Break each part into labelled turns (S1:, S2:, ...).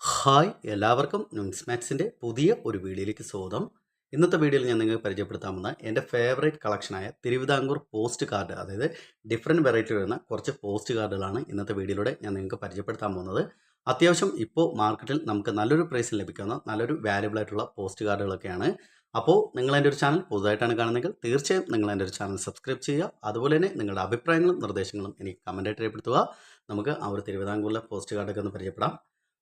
S1: Hi എല്ലാവർക്കും news മാക്സിന്റെ പുതിയ ഒരു വീഡിയോയിലേക്ക് സ്വാഗതം. ഇന്നത്തെ വീഡിയോയിൽ ഞാൻ നിങ്ങൾക്ക് പരിചയപ്പെടുത്താൻ വന്ന എന്റെ ഫേവറേറ്റ് കളക്ഷനായ തിരുവിതാംകൂർ പോസ്റ്റ് കാർഡ് അതായത് ഡിഫറെന്റ് വെറൈറ്റി വരുന്ന കുറച്ച് പോസ്റ്റ് കാർഡുകളാണ് ഇന്നത്തെ വീഡിയോയിലൂടെ ഞാൻ നിങ്ങൾക്ക് പരിചയപ്പെടുത്താൻ പോകുന്നത്. അത്യാവശ്യം ഇപ്പോൾ മാർക്കറ്റിൽ നമുക്ക് നല്ലൊരു പ്രൈസിൽ ലഭിക്കുന്ന നല്ലൊരു വാല്യുബിൾ ആയിട്ടുള്ള പോസ്റ്റ് കാർഡുകളൊക്കെയാണ് അപ്പോൾ നിങ്ങൾ എന്റെ ഒരു ചാനൽ പുതുതായിട്ടാണ് കാണുന്നതെങ്കിൽ തീർച്ചയായും നിങ്ങൾ എന്റെ ഒരു ചാനൽ സബ്സ്ക്രൈബ് ചെയ്യുക. അതുപോലെ തന്നെ നിങ്ങളുടെ അഭിപ്രായങ്ങളും നിർദ്ദേശങ്ങളും എനിക്ക് കമന്റായിട്ട് രേഖപ്പെടുത്തുക. നമുക്ക് ആ ഒരു തിരുവിതാംകൂറിലെ പോസ്റ്റ് കാർഡൊക്കെ ഒന്ന് പരിചയപ്പെടാം.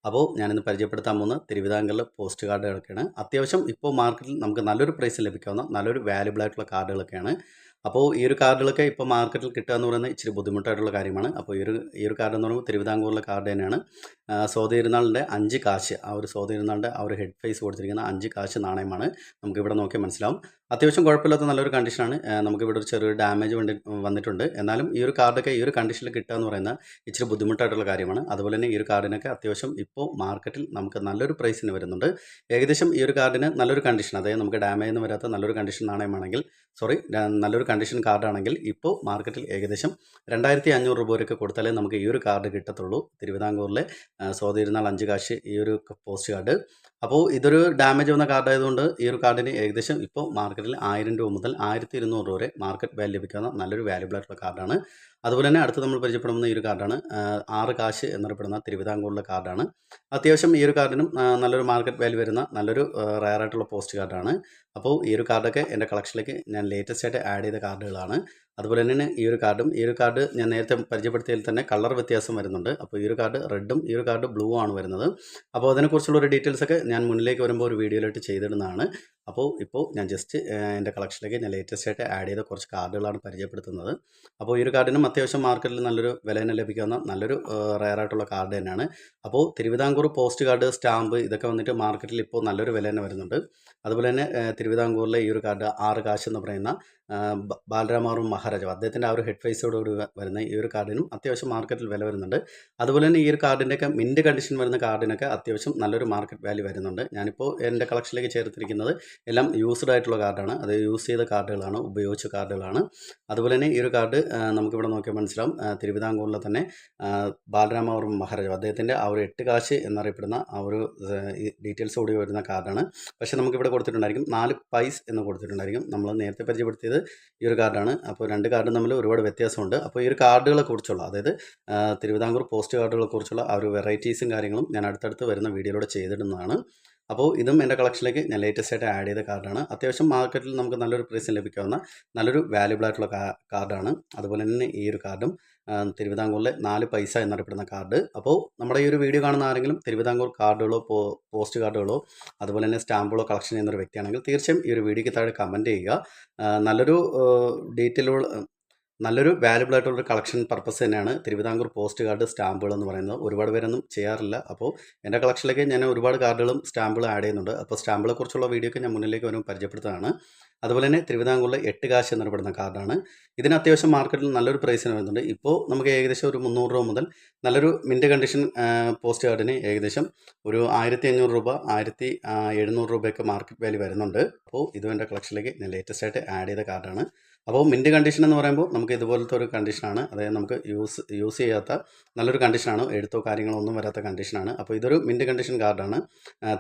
S1: അപ്പോൾ ഞാനിന്ന് പരിചയപ്പെടുത്താൻ പോകുന്ന തിരുവിതാംകൂറിലെ പോസ്റ്റ് കാർഡുകളൊക്കെയാണ്. അത്യാവശ്യം ഇപ്പോൾ മാർക്കറ്റിൽ നമുക്ക് നല്ലൊരു പ്രൈസ് ലഭിക്കാവുന്ന നല്ലൊരു വാല്യുബിൾ ആയിട്ടുള്ള കാർഡുകളൊക്കെയാണ്. അപ്പോൾ ഈ ഒരു കാർഡുകളൊക്കെ ഇപ്പോൾ മാർക്കറ്റിൽ കിട്ടുക എന്ന് പറയുന്നത് ഇച്ചിരി ബുദ്ധിമുട്ടായിട്ടുള്ള കാര്യമാണ്. അപ്പോൾ ഈ ഒരു ഈ ഒരു കാർഡ് എന്ന് പറയുമ്പോൾ തിരുവിതാംകൂറിലെ കാർഡ് തന്നെയാണ്. സ്വാതിരുന്നാളിന്റെ അഞ്ച് കാശ് ആ ഒരു സ്വാതിരുന്നാളിന്റെ ആ ഒരു ഹെഡ് ഫേസ് കൊടുത്തിരിക്കുന്ന അഞ്ച് കാശ് നാണയമാണ് നമുക്കിവിടെ നോക്കിയാൽ മനസ്സിലാവും. അത്യാവശ്യം കുഴപ്പമില്ലാത്ത നല്ലൊരു കണ്ടീഷനാണ് നമുക്കിവിടെ ഒരു ചെറിയൊരു ഡാമേജ് വണ്ടി വന്നിട്ടുണ്ട്. എന്നാലും ഈ ഒരു കാർഡൊക്കെ ഈ ഒരു കണ്ടീഷനിൽ കിട്ടുക എന്ന് പറയുന്നത് ഇച്ചിരി ബുദ്ധിമുട്ടായിട്ടുള്ള കാര്യമാണ്. അതുപോലെ തന്നെ ഈ ഒരു കാർഡിനൊക്കെ അത്യാവശ്യം ഇപ്പോൾ മാർക്കറ്റിൽ നമുക്ക് നല്ലൊരു പ്രൈസിന് വരുന്നുണ്ട്. ഏകദേശം ഈ ഒരു കാർഡിന് നല്ലൊരു കണ്ടീഷൻ അതായത് നമുക്ക് ഡാമേജ് ഒന്നും വരാത്ത നല്ലൊരു കണ്ടീഷൻ നാണയമാണെങ്കിൽ സോറി നല്ലൊരു കണ്ടീഷൻ കാർഡാണെങ്കിൽ ഇപ്പോൾ മാർക്കറ്റിൽ ഏകദേശം രണ്ടായിരത്തി അഞ്ഞൂറ് രൂപ വരെയൊക്കെ കൊടുത്താലേ നമുക്ക് ഈ ഒരു കാർഡ് കിട്ടത്തുള്ളൂ. തിരുവിതാംകൂറിലെ സ്വാതിരുന്നാൾ അഞ്ച് കാശ് ഈ ഒരു പോസ്റ്റ് കാർഡ് അപ്പോൾ ഇതൊരു ഡാമേജ് വന്ന കാർഡായതുകൊണ്ട് ഈ ഒരു കാർഡിന് ഏകദേശം ഇപ്പോൾ മാർക്കറ്റിൽ ആയിരം രൂപ മുതൽ ആയിരത്തി ഇരുന്നൂറ് രൂപ വരെ മാർക്കറ്റ് വാല്യൂ ലഭിക്കുന്ന നല്ലൊരു വാല്യൂബിൾ ആയിട്ടുള്ള കാർഡാണ് അതുപോലെ തന്നെ അടുത്ത് നമ്മൾ പരിചയപ്പെടുന്ന ഈ ഒരു കാർഡാണ് ആറ് കാശ് എന്നറിയപ്പെടുന്ന തിരുവിതാംകൂറിലെ കാർഡാണ് അത്യാവശ്യം ഈ ഒരു കാർഡിനും നല്ലൊരു മാർക്കറ്റ് വാല്യൂ വരുന്ന നല്ലൊരു റയർ ആയിട്ടുള്ള പോസ്റ്റ് കാർഡാണ് അപ്പോൾ ഈ ഒരു കാർഡൊക്കെ എന്റെ കളക്ഷനിലേക്ക് ഞാൻ ലേറ്റസ്റ്റ് ആയിട്ട് ആഡ് ചെയ്ത കാർഡുകളാണ് അതുപോലെ തന്നെ ഈ ഒരു കാർഡും. ഈ ഒരു കാർഡ് ഞാൻ നേരത്തെ പരിചയപ്പെടുത്തിയതിൽ തന്നെ കളർ വ്യത്യാസം വരുന്നുണ്ട്. അപ്പോൾ ഈ ഒരു കാർഡ് റെഡും ഈ ഒരു കാർഡ് ബ്ലൂ ആണ് വരുന്നത്. അപ്പോൾ അതിനെക്കുറിച്ചുള്ള ഒരു ഡീറ്റെയിൽസൊക്കെ ഞാൻ മുന്നിലേക്ക് വരുമ്പോൾ ഒരു വീഡിയോയിലായിട്ട് ചെയ്തിടുന്നതാണ്. അപ്പോൾ ഇപ്പോൾ ഞാൻ ജസ്റ്റ് എന്റെ കളക്ഷനിലേക്ക് ഞാൻ ലേറ്റസ്റ്റ് ആയിട്ട് ആഡ് ചെയ്ത കുറച്ച് കാർഡുകളാണ് പരിചയപ്പെടുത്തുന്നത്. അപ്പോൾ ഈ ഒരു കാർഡിനും അത്യാവശ്യം മാർക്കറ്റിൽ നല്ലൊരു വില തന്നെ ലഭിക്കുന്ന നല്ലൊരു റയർ ആയിട്ടുള്ള കാർഡ് തന്നെയാണ്. അപ്പോൾ തിരുവിതാംകൂർ പോസ്റ്റ് കാർഡ് സ്റ്റാമ്പ് ഇതൊക്കെ വന്നിട്ട് മാർക്കറ്റിൽ ഇപ്പോൾ നല്ലൊരു വില തന്നെ വരുന്നുണ്ട്. അതുപോലെ തന്നെ തിരുവിതാംകൂറിലെ ഈ ഒരു കാർഡ് ആറ് കാശ് എന്ന് പറയുന്ന ബാലരാമാറും മഹാരാജാവ് അദ്ദേഹത്തിന്റെ ആ ഒരു ഹെഡ് ഫേസോടുകൂടി വരുന്ന ഈ ഒരു കാർഡിനും അത്യാവശ്യം മാർക്കറ്റിൽ വില വരുന്നുണ്ട്. അതുപോലെ തന്നെ ഈ ഒരു കാർഡിന്റെയൊക്കെ മിന്റ് കണ്ടീഷൻ വരുന്ന കാർഡിനൊക്കെ അത്യാവശ്യം നല്ലൊരു മാർക്കറ്റ് വാല്യൂ വരുന്നുണ്ട്. ഞാനിപ്പോൾ എന്റെ കളക്ഷനിലേക്ക് ചേർത്തിരിക്കുന്നത് എല്ലാം യൂസ്ഡ് ആയിട്ടുള്ള കാർഡാണ് അത് യൂസ് ചെയ്ത കാർഡുകളാണ് ഉപയോഗിച്ച കാർഡുകളാണ് അതുപോലെ തന്നെ ഈ ഒരു കാർഡ് നമുക്കിവിടെ നോക്കിയാൽ മനസ്സിലാവും. തിരുവിതാംകൂറിലെ തന്നെ ബാലരാമവർമ്മ മഹാരാജാവ് അദ്ദേഹത്തിന്റെ ആ ഒരു എട്ട് കാശ് എന്നറിയപ്പെടുന്ന ആ ഒരു ഡീറ്റെയിൽസ് കൂടി വരുന്ന കാർഡാണ് പക്ഷേ നമുക്കിവിടെ കൊടുത്തിട്ടുണ്ടായിരിക്കും നാല് പൈസ് എന്ന് കൊടുത്തിട്ടുണ്ടായിരിക്കും. നമ്മൾ നേരത്തെ പരിചയപ്പെടുത്തിയത് ഈ ഒരു കാർഡാണ് അപ്പോൾ രണ്ട് കാർഡും തമ്മിൽ ഒരുപാട് വ്യത്യാസമുണ്ട്. അപ്പോൾ ഈ ഒരു കാർഡുകളെ കുറിച്ചുള്ള അതായത് തിരുവിതാംകൂർ പോസ്റ്റ് കാർഡുകളെ കുറിച്ചുള്ള ആ ഒരു വെറൈറ്റീസും കാര്യങ്ങളും ഞാൻ അടുത്തടുത്ത് വരുന്ന വീഡിയോയിലൂടെ ചെയ്തിടുന്നതാണ്. അപ്പോൾ ഇതും എന്റെ കളക്ഷനിലേക്ക് ഞാൻ ലേറ്റസ്റ്റ് ആയിട്ട് ആഡ് ചെയ്ത കാർഡാണ് അത്യാവശ്യം മാർക്കറ്റിൽ നമുക്ക് നല്ലൊരു പ്രൈസിൽ ലഭിക്കാവുന്ന നല്ലൊരു വാല്യുബിൾ ആയിട്ടുള്ള കാർഡാണ് അതുപോലെ തന്നെ ഈ ഒരു കാർഡും തിരുവിതാംകൂറിലെ നാല് പൈസ എന്നറിയപ്പെടുന്ന കാർഡ് അപ്പോൾ നമ്മുടെ ഈ ഒരു വീഡിയോ കാണുന്ന ആരെങ്കിലും തിരുവിതാംകൂർ കാർഡുകളോ പോസ്റ്റ് കാർഡുകളോ അതുപോലെ തന്നെ സ്റ്റാമ്പുകളോ കളക്ഷൻ ചെയ്യുന്ന ഒരു വ്യക്തിയാണെങ്കിൽ തീർച്ചയായും ഈ ഒരു വീഡിയോയ്ക്ക് താഴെ കമന്റ് ചെയ്യുക. നല്ലൊരു ഡീറ്റെയിലുകൾ നല്ലൊരു വാല്യുബിൾ ആയിട്ടുള്ളൊരു കളക്ഷൻ പർപ്പസ് തന്നെയാണ് തിരുവിതാംകൂർ പോസ്റ്റ് കാർഡ് സ്റ്റാമ്പുകൾ എന്ന് പറയുന്നത്. ഒരുപാട് പേരൊന്നും ചെയ്യാറില്ല. അപ്പോൾ എന്റെ കളക്ഷനിലേക്ക് ഞാൻ ഒരുപാട് കാർഡുകളും സ്റ്റാമ്പുകളും ആഡ് ചെയ്യുന്നുണ്ട്. അപ്പോൾ സ്റ്റാമ്പുകളെ കുറിച്ചുള്ള വീഡിയോ ഞാൻ മുന്നിലേക്ക് വരും പരിചയപ്പെടുത്തുന്നതാണ്. അതുപോലെ തന്നെ തിരുവിതാംകൂറിലെ എട്ട് കാശ് എന്നറിയപ്പെടുന്ന കാർഡാണ് ഇതിന് അത്യാവശ്യം മാർക്കറ്റിൽ നല്ലൊരു പ്രൈസിന് വരുന്നുണ്ട്. ഇപ്പോൾ നമുക്ക് ഏകദേശം ഒരു മുന്നൂറ് രൂപ മുതൽ നല്ലൊരു മിന്റ് കണ്ടീഷൻ പോസ്റ്റ് കാർഡിന് ഏകദേശം ഒരു ആയിരത്തി അഞ്ഞൂറ് രൂപ ആയിരത്തി എഴുന്നൂറ് രൂപയൊക്കെ മാർക്കറ്റ് വാല്യൂ വരുന്നുണ്ട്. അപ്പോൾ ഇതും എന്റെ കളക്ഷനിലേക്ക് ഞാൻ ലേറ്റസ്റ്റ് ആയിട്ട് ആഡ് ചെയ്ത കാർഡാണ് അപ്പോൾ മിന്റ് കണ്ടീഷൻ എന്ന് പറയുമ്പോൾ നമുക്ക് ഇതുപോലത്തെ ഒരു കണ്ടീഷനാണ് അതായത് നമുക്ക് യൂസ് യൂസ് ചെയ്യാത്ത നല്ലൊരു കണ്ടീഷനാണ് എഴുത്തോ കാര്യങ്ങളോ ഒന്നും വരാത്ത കണ്ടീഷനാണ് അപ്പോൾ ഇതൊരു മിന്റ് കണ്ടീഷൻ കാർഡാണ്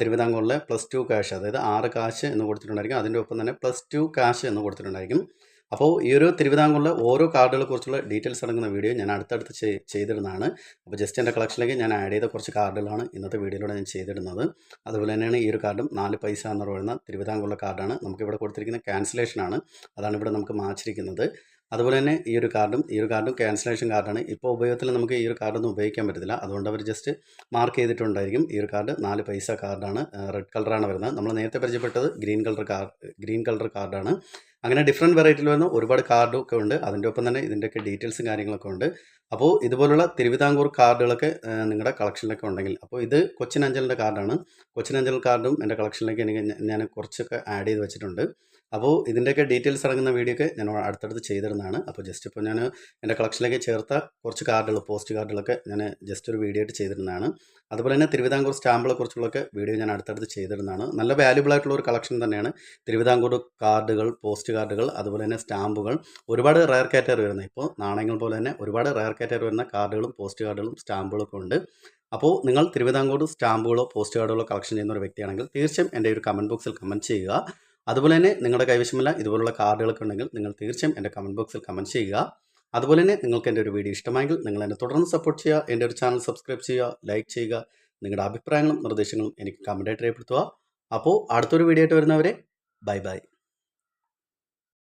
S1: തിരുവിതാംകൂറിലെ പ്ലസ് ടു ക്യാഷ് അതായത് ആറ് കാശ് എന്ന് കൊടുത്തിട്ടുണ്ടായിരിക്കും. അതിന്റെ ഒപ്പം തന്നെ പ്ലസ് ടു ക്യാഷ് എന്ന് കൊടുത്തിട്ടുണ്ടായിരിക്കും. അപ്പോൾ ഈ ഒരു തിരുവിതാംകൂറിലെ ഓരോ കാർഡുകളെ കുറിച്ചുള്ള ഡീറ്റെയിൽസ് അടങ്ങുന്ന വീഡിയോ ഞാൻ അടുത്തടുത്ത് ചെയ്തിടുന്നതാണ്. അപ്പോൾ ജസ്റ്റ് എന്റെ കളക്ഷനിലേക്ക് ഞാൻ ആഡ് ചെയ്ത കുറച്ച് കാർഡുകളാണ് ഇന്നത്തെ വീഡിയോയിലൂടെ ഞാൻ ചെയ്തിടുന്നത്. അതുപോലെ തന്നെയാണ് ഈ ഒരു കാർഡും നാല് പൈസ എന്ന് പറയുന്ന തിരുവിതാംകൂറിലെ കാർഡാണ്. നമുക്കിവിടെ കൊടുത്തിരിക്കുന്ന ക്യാൻസലേഷനാണ് അതാണ് ഇവിടെ നമുക്ക് മാച്ചിരിക്കുന്നത്. അതുപോലെ തന്നെ ഈ ഒരു കാർഡും ഈ ഒരു കാർഡും ക്യാൻസലേഷൻ കാർഡാണ്. ഇപ്പോൾ ഉപയോഗത്തിൽ നമുക്ക് ഈ ഒരു കാർഡൊന്നും ഉപയോഗിക്കാൻ പറ്റത്തില്ല. അതുകൊണ്ട് അവർ ജസ്റ്റ് മാർക്ക് ചെയ്തിട്ടുണ്ടായിരിക്കും. ഈ ഒരു കാർഡ് നാല് പൈസ കാർഡാണ്. റെഡ് കളറാണ് വരുന്നത്. നമ്മൾ നേരത്തെ പരിചയപ്പെട്ടത് green colour card green colour കാർഡാണ് അങ്ങനെ ഡിഫറെന്റ് വെറൈറ്റിയിൽ വന്ന ഒരുപാട് കാർഡും ഒക്കെ ഉണ്ട്. അതിന്റെ ഒപ്പം തന്നെ ഇതിന്റെയൊക്കെ ഡീറ്റെയിൽസും കാര്യങ്ങളൊക്കെ ഉണ്ട്. അപ്പോൾ ഇതുപോലുള്ള തിരുവിതാംകൂർ കാർഡുകളൊക്കെ നിങ്ങളുടെ കളക്ഷനിലൊക്കെ ഉണ്ടെങ്കിൽ അപ്പോൾ ഇത് കൊച്ചിൻ അഞ്ചലിന്റെ കാർഡാണ് കൊച്ചിൻ അഞ്ചൽ കാർഡും എന്റെ കളക്ഷനിലേക്ക് എനിക്ക് ഞാൻ കുറച്ചൊക്കെ ആഡ് ചെയ്ത് വെച്ചിട്ടുണ്ട്. അപ്പോൾ ഇതിന്റെയൊക്കെ ഡീറ്റെയിൽസ് അടങ്ങുന്ന വീഡിയോ ഒക്കെ ഞാൻ അടുത്തടുത്ത് ചെയ്തിരുന്നതാണ് അപ്പോൾ ജസ്റ്റ് ഇപ്പോൾ ഞാൻ എന്റെ കളക്ഷനിലേക്ക് ചേർത്ത കുറച്ച് കാർഡുകൾ പോസ്റ്റ് കാർഡുകളൊക്കെ ഞാൻ ജസ്റ്റ് ഒരു വീഡിയോ ആയിട്ട് ചെയ്തിരുന്നതാണ് അതുപോലെ തന്നെ തിരുവിതാംകൂർ സ്റ്റാമ്പുകളെ കുറിച്ചുള്ളൊക്കെ വീഡിയോ ഞാൻ അടുത്തടുത്ത് ചെയ്തിരുന്നതാണ് നല്ല വാല്യുബിൾ ആയിട്ടുള്ള ഒരു കളക്ഷൻ തന്നെയാണ്. തിരുവിതാംകൂർ കാർഡുകൾ പോസ്റ്റ് കാർഡുകൾ അതുപോലെ തന്നെ സ്റ്റാമ്പുകൾ ഒരുപാട് റയർ കാറ്റഗറി വരുന്ന ഇപ്പോൾ നാണയങ്ങൾ പോലെ തന്നെ ഒരുപാട് റയർ കാറ്റഗറി വരുന്ന കാർഡുകളും പോസ്റ്റ് കാർഡുകളും സ്റ്റാമ്പുകളൊക്കെ ഉണ്ട്. അപ്പോൾ നിങ്ങൾ തിരുവിതാംകൂർ സ്റ്റാമ്പുകളോ പോസ്റ്റ് കാർഡുകളോ കളക്ഷൻ ചെയ്യുന്ന ഒരു വ്യക്തിയാണെങ്കിൽ തീർച്ചയായും എന്റെ ഒരു കമന്റ് ബോക്സിൽ കമന്റ് ചെയ്യുക. അതുപോലെ തന്നെ നിങ്ങളുടെ കൈവശമല്ല ഇതുപോലുള്ള കാർഡുകളൊക്കെ ഉണ്ടെങ്കിൽ നിങ്ങൾ തീർച്ചയായും എന്റെ കമന്റ് ബോക്സിൽ കമന്റ് ചെയ്യുക. അതുപോലെ തന്നെ നിങ്ങൾക്ക് എന്റെ ഒരു വീഡിയോ ഇഷ്ടമായെങ്കിൽ നിങ്ങൾ എന്നെ തുടർന്ന് സപ്പോർട്ട് ചെയ്യുക. എന്റെ ഒരു ചാനൽ സബ്സ്ക്രൈബ് ചെയ്യുക ലൈക്ക് ചെയ്യുക നിങ്ങളുടെ അഭിപ്രായങ്ങളും നിർദ്ദേശങ്ങളും എനിക്ക് കമന്റായിട്ട് രേഖപ്പെടുത്തുക. അപ്പോൾ അടുത്തൊരു വീഡിയോ ആയിട്ട് വരുന്നവരെ ബൈ ബൈ